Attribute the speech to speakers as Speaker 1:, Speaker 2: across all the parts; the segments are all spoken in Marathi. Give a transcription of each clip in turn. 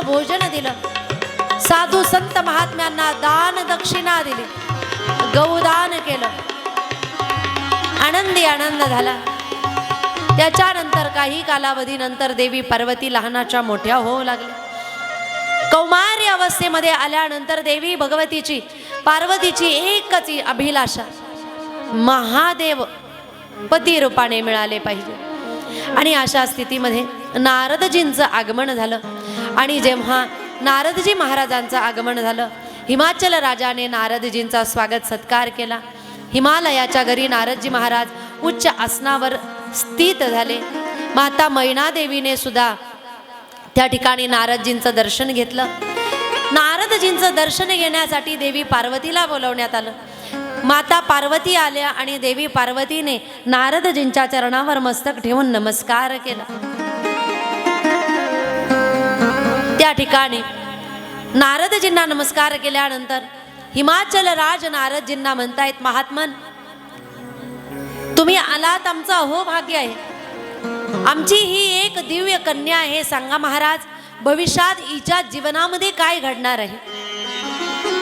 Speaker 1: चांगलं भोजन दिलं. साधू संत महात्म्यांना दान दक्षिणा दिली. गौदान केलं. आनंदी आनंद झाला. त्याच्यानंतर काही कालावधीनंतर देवी पार्वती लहानाच्या मोठ्या होऊ लागल्या. कौमार्य अवस्थेमध्ये आल्यानंतर देवी भगवतीची पार्वतीची एकच अभिलाषा. महादेव पती रूपाने मिळाले पाहिजे. आणि अशा स्थितीमध्ये नारदजींचं आगमन झालं. आणि जेव्हा नारदजी महाराजांचं आगमन झालं हिमाचल राजाने नारदजींचा स्वागत सत्कार केला. हिमालयाच्या घरी नारदजी महाराज उच्च आसनावर स्थित झाले. माता मैनादेवीने सुद्धा त्या ठिकाणी नारदजींचं दर्शन घेतलं. नारदजींचं दर्शन घेण्यासाठी देवी पार्वतीला बोलवण्यात आलं. माता पार्वती आल्या आणि देवी पार्वतीने नारदजींच्या चरणावर मस्तक ठेवून नमस्कार केला. त्या ठिकाणी नारदजींना नमस्कार केल्यानंतर हिमाचल राज नारदजींना म्हणतायत महात्मन. तुम्ही आलात आमचं अहो भाग्य आहे. आमची ही एक दिव्य कन्या आहे सांगा महाराज भविष्यात हिच्या जीवनामध्ये काय घडणार आहे?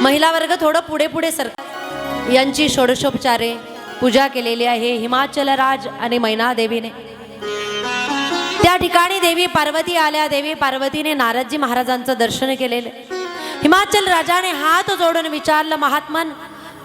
Speaker 1: महिला वर्ग थोडं पुढे पुढे सर. यांची षोडशोपचारे पूजा केलेली आहे हिमाचल राज आणि मैनादेवीने. त्या ठिकाणी देवी पार्वती आल्या. देवी पार्वतीने नारदजी महाराजांचं दर्शन केलेलं. हिमाचल राजाने हात जोडून विचारलं महात्मन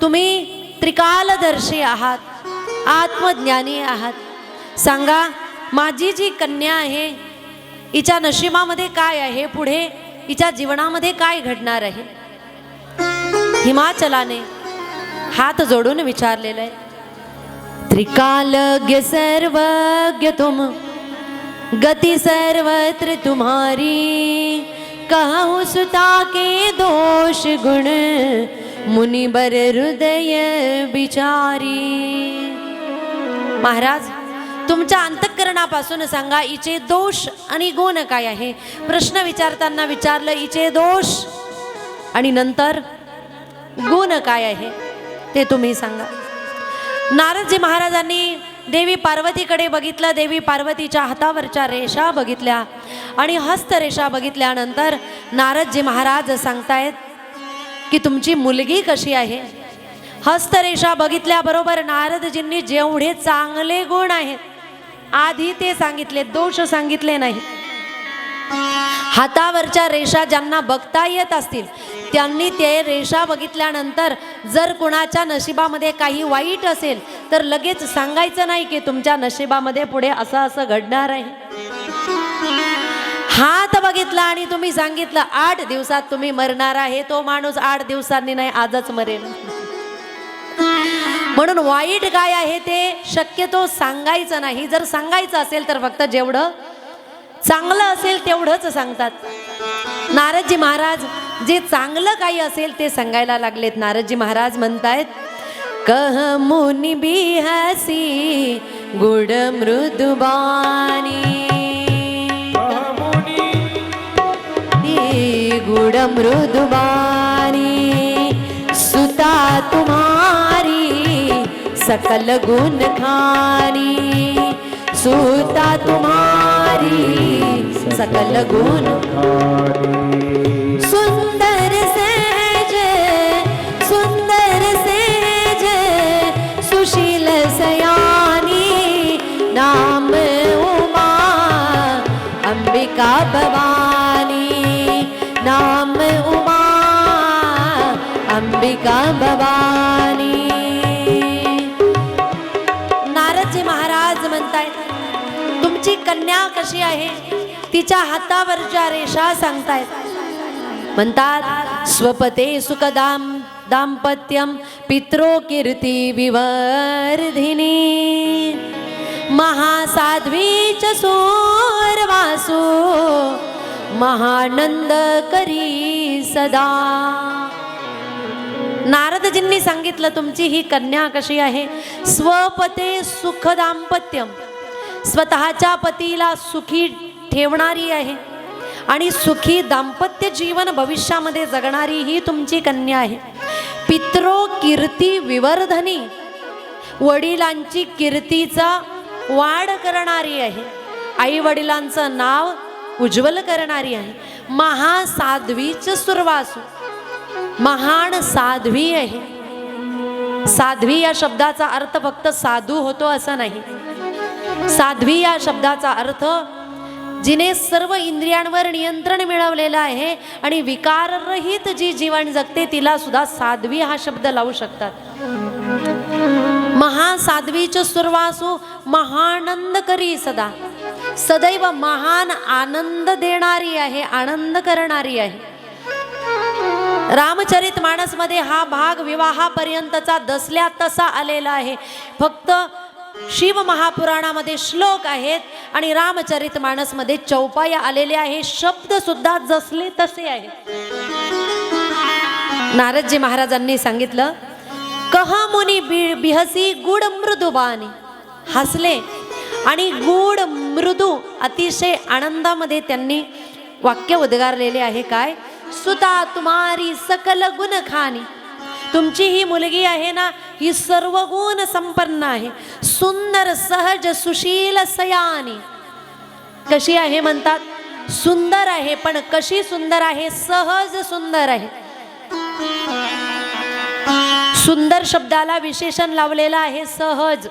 Speaker 1: तुम्ही त्रिकालदर्शी आहात आत्मज्ञानी आहात. सांगा माझी जी कन्या आहे हिच्या नशिबामध्ये काय आहे? पुढे हिच्या जीवनामध्ये काय घडणार आहे? हिमाचलाने हात जोडून विचारलेलं आहे. त्रिकालज्ञ सर्वज्ञ तुम गति सर्वत्र तुम्हारी। कहूँ सुता के दोष गुण मुनिबर हृदय बिचारी। महाराज तुमच्या अंतःकरणापासून सांगा इचे दोष आणि गुण काय आहे? प्रश्न विचारताना विचारलं इचे दोष आणि नंतर गुण काय आहे? ते तुम्ही सांगा. नारदजी महाराजांनी देवी पार्वतीकडे बघितलं देवी पार्वतीच्या हातावरच्या रेषा बघितल्या आणि हस्तरेषा बघितल्यानंतर नारदजी महाराज सांगतायत की तुमची मुलगी कशी आहे? हस्तरेषा बघितल्याबरोबर नारदजींनी जेवढे चांगले गुण आहेत आधी ते सांगितले दोष सांगितले नाही. हातावरच्या रेषा ज्यांना बघता येत असतील त्यांनी ते रेषा बघितल्यानंतर जर कुणाच्या नशिबामध्ये काही वाईट असेल तर लगेच सांगायचं नाही की तुमच्या नशिबामध्ये पुढे असं असं घडणार आहे. हात बघितला आणि तुम्ही सांगितलं आठ दिवसात तुम्ही मरणार आहे तो माणूस आठ दिवसांनी नाही आजच मरेल. म्हणून वाईट काय आहे ते शक्यतो सांगायचं नाही. जर सांगायचं असेल तर फक्त जेवढं चांगलं असेल तेवढंच सांगतात. नारदजी महाराज जे चांगलं काही असेल ते सांगायला लागलेत. नारदजी महाराज म्हणतायत कह मुनी बी हसी गुड मृदुबानी गुड मृदुबानी सुता तुम्हारी सकल गुण खानी। सुता तुम्हारी सकल गुण। सुंदर सहज सुंदर सहज सुशील सया म्हणतायत कन्या कशी आहे? तिच्या हातावरच्या रेषा सांगतायत. म्हणतात स्वपते सुखदाम दाम्पत्यम पित्रो कीर्ती विवर्धिनी. महासाध्वीच सोरवासो महानंद करी सदा. नारदजींनी सांगितलं तुमची ही कन्या कशी आहे? स्वपते सुख दाम्पत्यम स्वतःच्या पतीला सुखी ठेवणारी आहे. आणि सुखी दाम्पत्य जीवन भविष्यामध्ये जगणारी ही तुमची कन्या आहे. पित्रो कीर्ती विवर्धनी. वडिलांची कीर्तीचा वाढ करणारी आहे. आई वडिलांचं नाव उज्ज्वल करणारी आहे. महासाध्वीच सुरवासू. महान साध्वी आहे. साध्वी या शब्दाचा अर्थ फक्त साधू होतो असं नाही. साध्वी या शब्दाचा अर्थ जिने सर्व इंद्रियांवर नियंत्रण मिळवलेलं आहे आणि विकाररहित जी जीवन जगते तिला सुद्धा साध्वी हा शब्द लावू शकतात. महासाध्वीच सुरवासू महानंद करी सदा. सदैव महान आनंद देणारी आहे आनंद करणारी आहे. रामचरित माणसमध्ये हा भाग विवाहापर्यंतचा दसल्या तसा आलेला आहे. फक्त शिव महापुराणामध्ये श्लोक आहेत आणि रामचरित मानसमध्ये चौपाया आलेले आहे. शब्द सुद्धा जसले तसे आहेत. नारदजी महाराजांनी सांगितलं कह मुनी बि बिहसी गुड मृदुबानी हसले. आणि गुड मृदू अतिशय आनंदामध्ये त्यांनी वाक्य उद्गारलेले आहे काय? सुता तुम्हारी सकल गुण खानी. तुमची ही मुलगी आहे ना ही सर्व गुण संपन्न आहे. सुंदर सहज सुशील सयानी. कशी आहे म्हणतात? सुंदर आहे पण कशी सुंदर आहे? सहज सुंदर आहे. सुंदर शब्दाला विशेषण लावलेलं आहे सहज.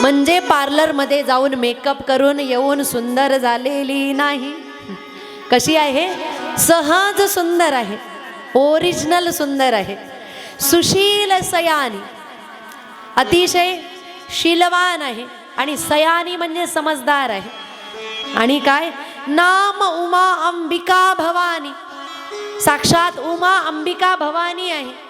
Speaker 1: म्हणजे पार्लरमध्ये जाऊन मेकअप करून येऊन सुंदर झालेली नाही. कशी आहे? सहज सुंदर आहे. ओरिजिनल सुंदर आहे. सुशील सयानी. अतिशय शीलवान आहे आणि सयानी म्हणजे समजदार आहे. आणि काय? नाम उमा अंबिका भवानी. साक्षात उमा अंबिका भवानी आहे.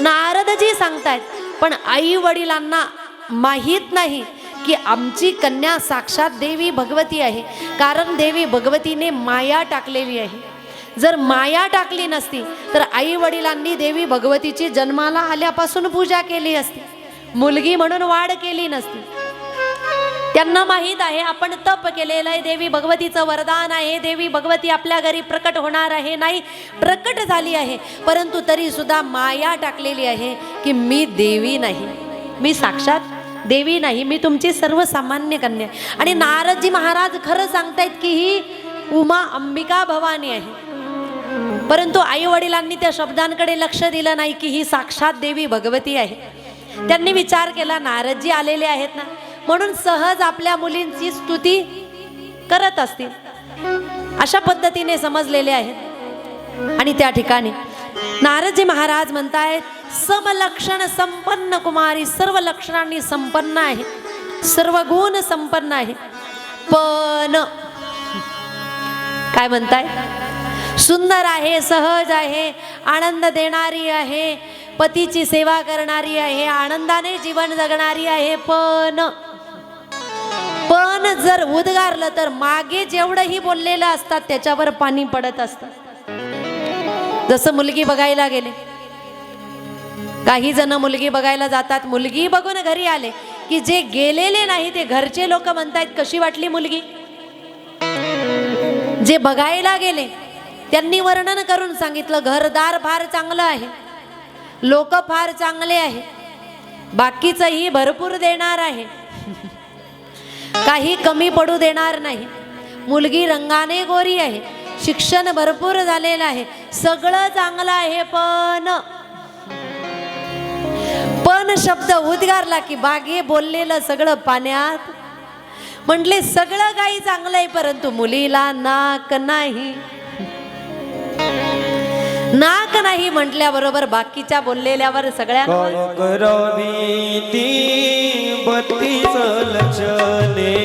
Speaker 1: नारदजी सांगतायत पण आई वडिलांना माहीत नाही की आमची कन्या साक्षात देवी भगवती आहे. कारण देवी भगवतीने माया टाकलेली आहे. जर माया टाकली नसती तर आई वडिलांनी देवी भगवतीची जन्माला आल्यापासून पूजा केली असती. मुलगी म्हणून वाढ केली नसती. त्यांना माहीत आहे आपण तप केलेलं आहे देवी भगवतीचं वरदान आहे देवी भगवती आपल्या घरी प्रकट होणार आहे नाही प्रकट झाली आहे. परंतु तरी सुद्धा माया टाकलेली आहे की मी देवी नाही. मी साक्षात देवी नाही मी तुमची सर्वसामान्य कन्या. आणि नारदजी महाराज खरं सांगतायत की ही उमा अंबिका भवानी आहे. परंतु आईवडिलांनी त्या शब्दांकडे लक्ष दिलं नाही की ही साक्षात देवी भगवती आहे. त्यांनी विचार केला नारदजी आलेले आहेत ना? म्हणून सहज आपल्या मुलींची स्तुती करत असतील. अशा पद्धतीने समजलेले आहेत. आणि त्या ठिकाणी नारदजी महाराज म्हणतायत समलक्षण संपन्न कुमारी सर्व लक्षणांनी संपन्न आहे. सर्व गुण संपन्न आहे. पण काय म्हणताय? सुंदर आहे सहज आहे आनंद देणारी आहे पतीची सेवा करणारी आहे आनंदाने जीवन जगणारी आहे. पण पण जर उद्गारलं तर मागे जेवढंही बोललेलं असतात त्याच्यावर पाणी पडत असतं. जसं मुलगी बघायला गेले. काही जण मुलगी बघायला जातात मुलगी बघून घरी आले की जे गेलेले नाही ते घरचे लोक म्हणतायत कशी वाटली मुलगी? जे बघायला गेले त्यांनी वर्णन करून सांगितलं घरदार फार चांगलं आहे. लोक फार चांगले आहे. बाकीचंही भरपूर देणार आहे. काही कमी पडू देणार नाही. मुलगी रंगाने गोरी आहे. शिक्षण भरपूर झालेलं आहे. सगळं चांगलं आहे पण. पण शब्द उद्गारला की बागे बोललेलं सगळं पाण्यात. म्हटले सगळं काही चांगलं आहे परंतु मुलीला नाक नाही. नाक नाही म्हटल्याबरोबर बाकीच्या बोललेल्यावर सगळ्या
Speaker 2: काय करावी ती बत्तीस लक्षणे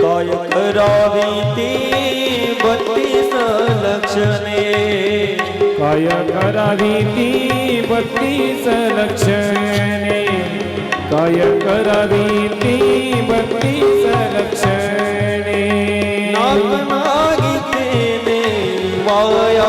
Speaker 2: काय करावी ती बत्तीस लक्षणे
Speaker 3: काय करावी ती बत्तीस लक्षणे काय करावी ती बत्तीस लक्षणे
Speaker 2: नाक नागितेने वाया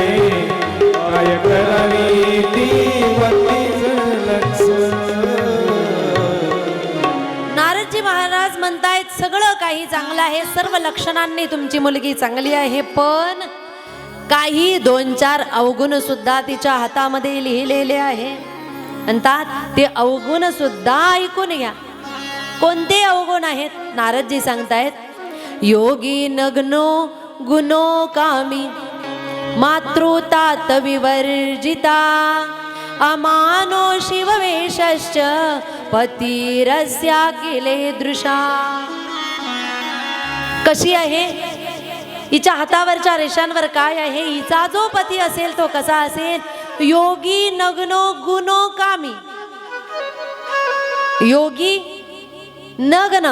Speaker 1: चांगलं आहे सर्व लक्षणांनी तुमची मुलगी चांगली आहे पण काही दोन चार अवगुण सुद्धा तिच्या हातामध्ये लिहिलेले आहे. म्हणतात ते अवगुण सुद्धा ऐकून घ्या. कोणते अवगुण आहेत? नारदजी सांगतायत योगी नग्नो गुणो कामी मातृतात विवर्जिता अमानो शिववेशश्च पतिरस्या किले दृशा. कशी आहे? हिच्या हातावरच्या रेषांवर काय आहे? हिचा जो पती असेल तो कसा असेल? योगी नग्नो गुनो कामी. योगी नग्न.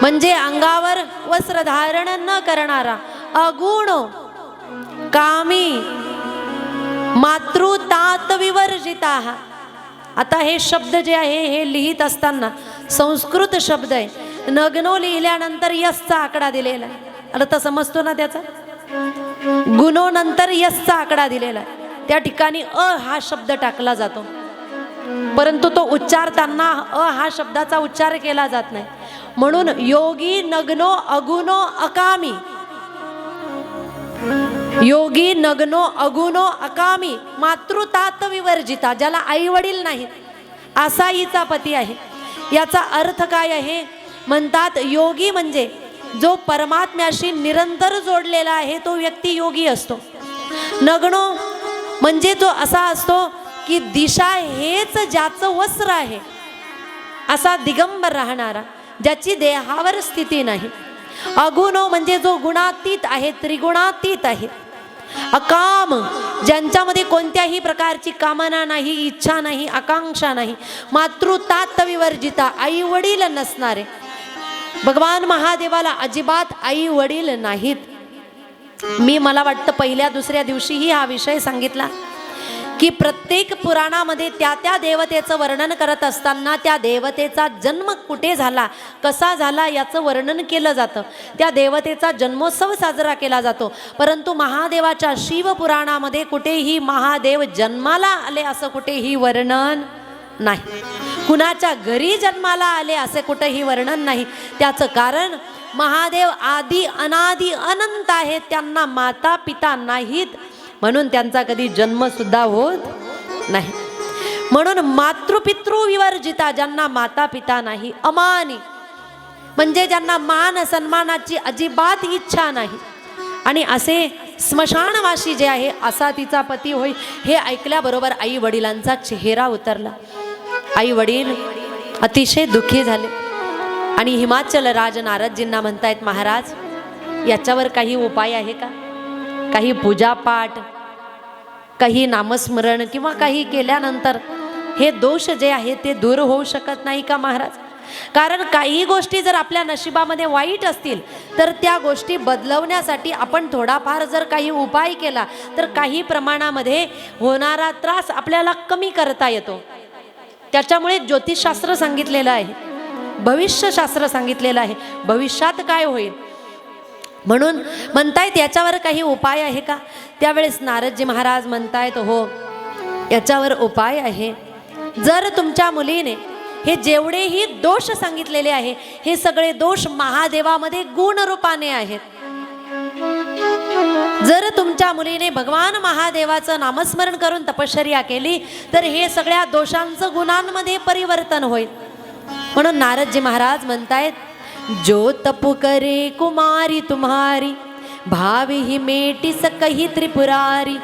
Speaker 1: म्हणजे अंगावर वस्त्र धारण न करणारा अगुण कामी. मातृतात विवर्जिता. आता हे शब्द जे आहे हे लिहित असताना संस्कृत शब्द आहे. नग्नो लिहिल्यानंतर यसचा आकडा दिलेला आहे. अर्थ समजतो ना त्याचा? गुणो नंतर यसचा आकडा दिलेला आहे. त्या ठिकाणी अ हा शब्द टाकला जातो. परंतु तो उच्चारताना अ हा शब्दाचा उच्चार केला जात नाही. म्हणून योगी नग्नो अगुनो अकामी. योगी नग्नो अगुनो अकामी मातृतात विवर्जिता ज्याला आई वडील नाहीत. असा हिचा पती आहे. याचा अर्थ काय आहे? म्हणतात योगी म्हणजे जो परमात्म्याशी निरंतर जोडलेला आहे तो व्यक्ती योगी असतो. नग्नो म्हणजे जो असा असतो की दिशा हेच ज्याचं वस्त्र आहे असा दिगंबर राहणारा ज्याची देहावर स्थिती नाही. अगुणो म्हणजे जो गुणातीत आहे त्रिगुणातीत आहे. अकाम ज्यांच्यामध्ये कोणत्याही प्रकारची कामना नाही इच्छा नाही आकांक्षा नाही मातृतात विवर्जिता आई वडील नसणारे भगवान महादेवाला अजिबात आई वडील नाहीत. मी मला वाटतं पहिल्या दुसऱ्या दिवशीही हा विषय सांगितला की प्रत्येक पुराणामध्ये त्या त्या देवतेचं वर्णन करत असताना त्या देवतेचा जन्म कुठे झाला कसा झाला याचं वर्णन केलं जातं. त्या देवतेचा जन्मोत्सव साजरा केला जातो. परंतु महादेवाच्या शिवपुराणामध्ये कुठेही महादेव जन्माला आले असं कुठेही वर्णन नाही. कुणाच्या घरी जन्माला आले असे कुठेही वर्णन नाही. त्याचं कारण महादेव आदी अनादी अनंत आहेत त्यांना माता पिता नाहीत. म्हणून त्यांचा कधी जन्म सुद्धा होत नाही. म्हणून मातृपितृ विवर्जिता ज्यांना माता पिता नाही अमानी. म्हणजे ज्यांना मान सन्मानाची अजिबात इच्छा नाही. आणि असे स्मशानवासी जे आहे असा तिचा पती होई हे ऐकल्याबरोबर आई वडिलांचा चेहरा उतरला. आई वडील अतिशय दुःखी झाले. आणि हिमाचल राज नारदजींना म्हणतायत महाराज याच्यावर काही उपाय आहे का? काही पूजापाठ काही नामस्मरण किंवा काही केल्यानंतर हे दोष जे आहे ते दूर होऊ शकत नाही का महाराज? कारण काही गोष्टी जर आपल्या नशिबामध्ये वाईट असतील तर त्या गोष्टी बदलवण्यासाठी आपण थोडाफार जर काही उपाय केला तर काही प्रमाणामध्ये होणारा त्रास आपल्याला कमी करता येतो. त्याच्यामुळे ज्योतिषशास्त्र सांगितलेलं आहे. भविष्यशास्त्र सांगितलेलं आहे. भविष्यात काय होईल? म्हणून म्हणतायत याच्यावर काही उपाय आहे का? त्यावेळेस नारदजी महाराज म्हणतायत हो याच्यावर उपाय आहे. जर तुमच्या मुलीने हे जेवढेही दोष सांगितलेले आहे हे सगळे दोष महादेवामध्ये गुणरूपाने आहेत. जर तुमच्या मुलीने भगवान महादेवाचं नामस्मरण करून तपश्चर्या केली तर हे सगळ्या दोषांचं गुणांमध्ये परिवर्तन होईल. म्हणून नारदजी महाराज म्हणतायत जो तपु करे कुमारी तुम्हारी भावी ही मेटी सकही त्रिपुरारी.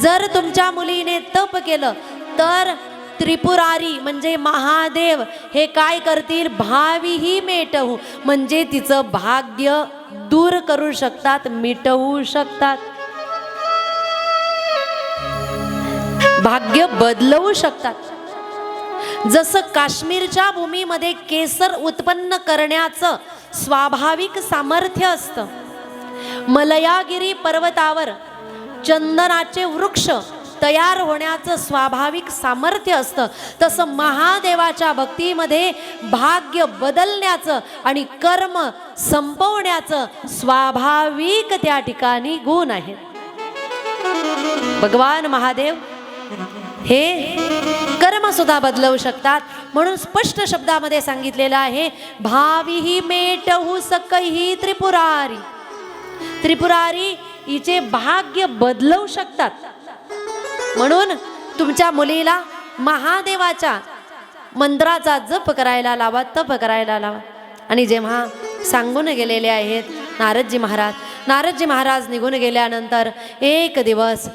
Speaker 1: जर तुमच्या मुलीने तप केलं तर त्रिपुरारी म्हणजे महादेव हे काय करतील? भावीही मेटवू. म्हणजे तिचं भाग्य दूर करू शकतात मिटवू शकतात. भाग्य बदलवू शकतात. जसं काश्मीरच्या भूमीमध्ये केसर उत्पन्न करण्याचं स्वाभाविक सामर्थ्य असतं. मलयागिरी पर्वतावर चंदनाचे वृक्ष तयार होण्याचं स्वाभाविक सामर्थ्य असतं. तसं महादेवाच्या भक्तीमध्ये भाग्य बदलण्याचं आणि कर्म संपवण्याचं स्वाभाविक त्या ठिकाणी गुण आहेत. भगवान महादेव हे कर्म सुद्धा बदलवू शकतात. म्हणून स्पष्ट शब्दामध्ये सांगितलेलं आहे भावीही मेटहू सकही त्रिपुरारी. त्रिपुरारी हिचे भाग्य बदलवू शकतात. म्हणून तुमच्या मुलीला महादेवाच्या मंत्राचा जप करायला लावा तप करायला लावा. आणि जेव्हा सांगून गेलेले आहेत नारदजी महाराज नारदजी महाराज निघून गेल्यानंतर एक दिवस